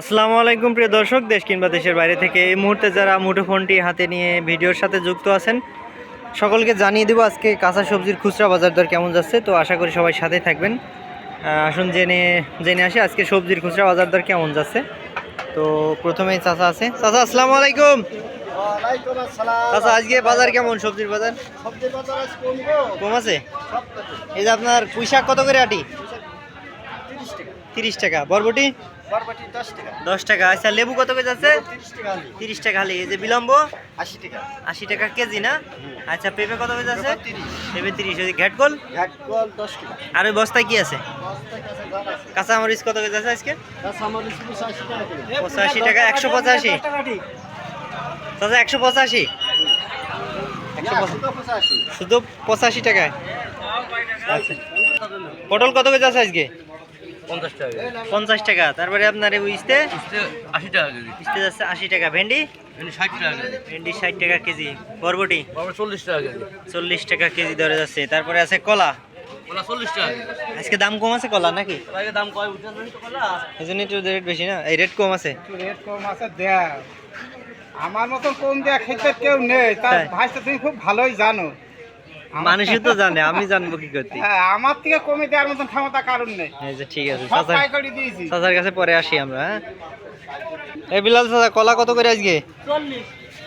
আসসালামু আলাইকুম প্রিয় দর্শক দেশ কিংবা দেশের বাইরে থেকে এই মুহূর্তে যারা মুঠোফোনটি হাতে নিয়ে ভিডিওর সাথে যুক্ত আছেন সকলকে জানিয়ে দেবো আজকে কাঁচা সবজির খুচরা বাজার দর কেমন যাচ্ছে। তো আশা করি সবাই সাথে থাকবেন। আসুন জেনে জেনে আসি আজকে সবজির খুচরা বাজার দর কেমন যাচ্ছে। তো প্রথমেই চাচা আছে। চাচা আসসালামু আলাইকুম। চাচা আজকে বাজার কেমন সবজির বাজার? কম আছে? এই যে আপনার পুঁইশাক কত করে আটি? তিরিশ টাকা। বরবটি? বরবটি দশ টাকা। আচ্ছা লেবু কত করে যাচ্ছে? তিরিশ টাকা আলু টাকা এই যে বিলম্ব? আশি টাকা। আশি টাকা কেজি না? আচ্ছা পেঁপে কত হয়ে যাচ্ছে? পেঁপে তিরিশ। পেঁপে ওই ঘ্যাটকল ঘাট কল দশ টাকা। আর ওই বস্তায় কি আছে? আছে কাঁচা মরিচ কত হয়ে যাচ্ছে আজকে? কাঁচা মরিচ পঁচাশি টাকা কিলো পঁচাশি টাকা। একশো পঁচাশি। দাদা একশো পঁচাশি। একশো না, পঁচাশি। শুধু পঁচাশি টাকায়। আচ্ছা। পটল কত করে যাচ্ছে আজকে? পঞ্চাশ টাকা পঞ্চাশ টাকা। তারপরে আপনার ইস্তে? আশি টাকা কেজি। ইস্তে যাচ্ছে আশি টাকা। ভেন্ডি? ষাট টাকা ভেন্ডি ষাট টাকা কেজি। বরবটি? চল্লিশ টাকা কেজি। চল্লিশ টাকা কেজি ধরে যাচ্ছে। তারপরে আছে কলা। ওলা চল্লিশ টাকা আজকে দাম কম আছে কলা নাকি? আগে দাম কয়? উঠে যাবে তো কলা। এই জন্য একটু রেট বেশি না? এই রেট কম আছে? রেট কম আছে দেয়া আমার মতন কম দেয়া খেতে কেউ নেই। তার? ভাইটা তুমি খুব ভালোই জানো। মানুষই তো জানে আমি জানব কি করতে হ্যাঁ আমার থেকে কমে দেওয়ার মতন ক্ষমতা কারণ নেই। এই যে ঠিক আছে চাচার কাছে পরে আসি আমরা হ্যাঁ? এই বিলাল চাচা কলা কত করে আজকে?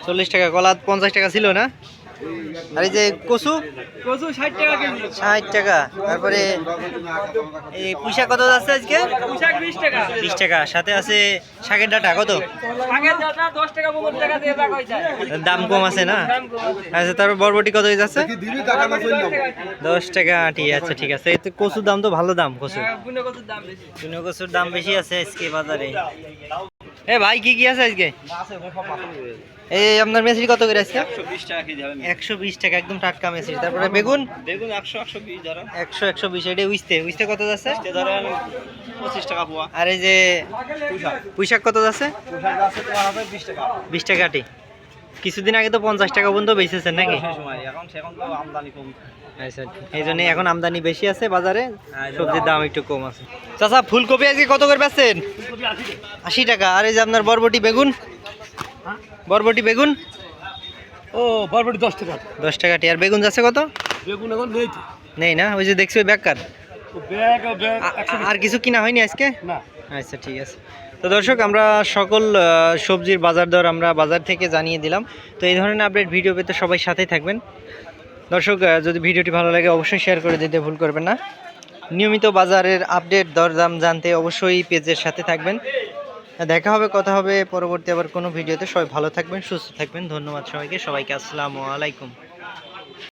চল্লিশ টাকা কলা পঞ্চাশ টাকা ছিল না? আর এই যে কচু? কচু ষাট টাকা কেজি। ষাট টাকা। তারপরে এই পুঁইশাক কত যাচ্ছে আজকে? পোশাক বিশ টাকা। বিশ টাকা। সাথে আছে শাকের ডাটা কত? আগের দাদা দশ টাকা পনেরো টাকা দিয়ে দাম কম আছে না? আচ্ছা তারপর বরবটি কত হয়ে যাচ্ছে? দশ টাকা আটি আচ্ছা ঠিক আছে। এই তো কচুর দাম তো ভালো দাম কচু বুনো কচুর দাম বেশি। কচুর দাম বেশি আছে আজকে বাজারে। এ ভাই কি কি আছে আজকে? এই আপনার মেসরি কত করে আজকে? একশো বিশ টাকা একদম টাটকা মেসরি। তারপরে বেগুন? বেগুন একশো একশো বিশ ধরা একশো একশো বিশ এটা উইস্তে। উইস্তে কত যাচ্ছে? ধরেন পঁচিশ টাকা পোয়া। আর এই যে পুঁইশাক। কত যাচ্ছে? বিশ টাকা। বিশ টাকা আটি। কিছুদিন আগে তো পঞ্চাশ টাকা পর্যন্ত বেচেছেন নাকি? তো আমদানি কম। আচ্ছা এই জন্য এখন আমদানি বেশি আছে বাজারে সবজির দাম একটু কম আছে। চাচা ফুলকপি আজকে কত করে বেচছেন? আশি টাকা। আর এই যে আপনার বরবটি বেগুন? বরবটি বেগুন? ও বরবটি দশ টাকা। দশ টাকা টি। আর বেগুন যাচ্ছে কত? বেগুন এখন নেই নেই না? ওই যে দেখছি ওই ব্যাগ ব্যাগ আর কিছু কিনা হয়নি আজকে? না। আচ্ছা ঠিক আছে। তো দর্শক, আমরা সকল সবজির বাজার দর আমরা বাজার থেকে জানিয়ে দিলাম। তো এই ধরনের আপডেট ভিডিও পেতে সবাই সাথেই থাকবেন। দর্শক যদি ভিডিওটি ভালো লাগে, অবশ্যই শেয়ার করে দিতে ভুল করবেন না। নিয়মিত বাজারের আপডেট দরদাম জানতে অবশ্যই পেজের সাথে থাকবেন। দেখা হবে, কথা হবে, পরবর্তী আবার কোনো ভিডিওতে সবাই ভালো থাকবেন, সুস্থ থাকবেন। ধন্যবাদ সবাইকে। সবাইকে আসসালামু আলাইকুম।